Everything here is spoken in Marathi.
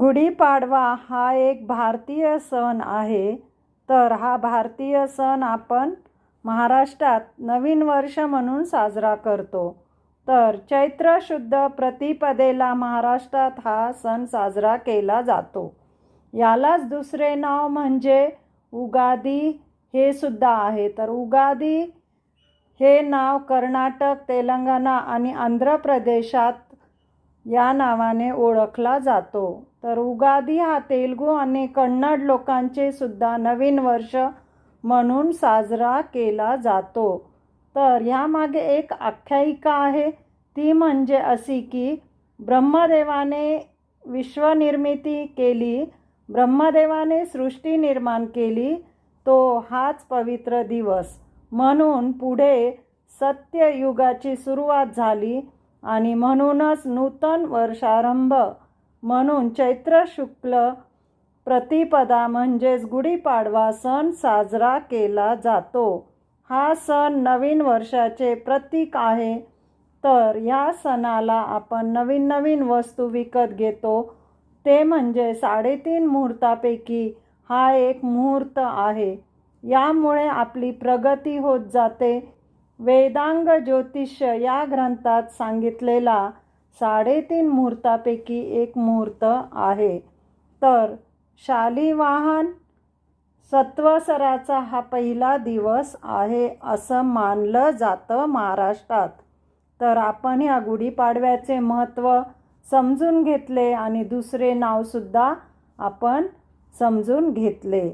गुढीपाडवा हा एक भारतीय सण आहे. तर हा भारतीय सण आपण महाराष्ट्रात नवीन वर्ष म्हणून साजरा करतो. तर चैत्र शुद्ध प्रतिपदेला महाराष्ट्रात हा सण साजरा केला जातो. यालाच दुसरे नाव म्हणजे उगादी हे सुद्धा आहे. तर उगादी हे नाव कर्नाटक तेलंगणा आणि आंध्र प्रदेशात या नावाने ओळखला जातो. तर उगादी हा तेलगू आणि कन्नड लोकांचे सुद्धा नवीन वर्ष म्हणून साजरा केला जातो. तर यामागे एक आख्यायिका आहे. ती म्हणजे अशी की ब्रह्मदेवाने विश्वनिर्मिती केली ब्रह्मदेवाने सृष्टी निर्माण केली तो हाच पवित्र दिवस. म्हणून पुढे सत्ययुगाची सुरुवात झाली. आणि म्हणूनच नूतन वर्षारंभ म्हणून चैत्र शुक्ल प्रतिपदा म्हणजेच गुढीपाडवा सण साजरा केला जातो. हा सण नवीन वर्षाचे प्रतीक आहे. तर या सणाला आपण नवीन नवीन वस्तू विकत घेतो. ते म्हणजे साडेतीन मुहूर्तापैकी हा एक मुहूर्त आहे. यामुळे आपली प्रगती होत जाते. वेदांग ज्योतिष या ग्रंथात सांगितलेला साडेतीन मुहूर्तापैकी एक मुहूर्त आहे. तर शालिवाहन सत्वसराचा हा पहिला दिवस आहे असं मानलं जातं महाराष्ट्रात. तर आपण ह्या गुढीपाडव्याचे महत्त्व समजून घेतले आणि दुसरे नावसुद्धा आपण समजून घेतले.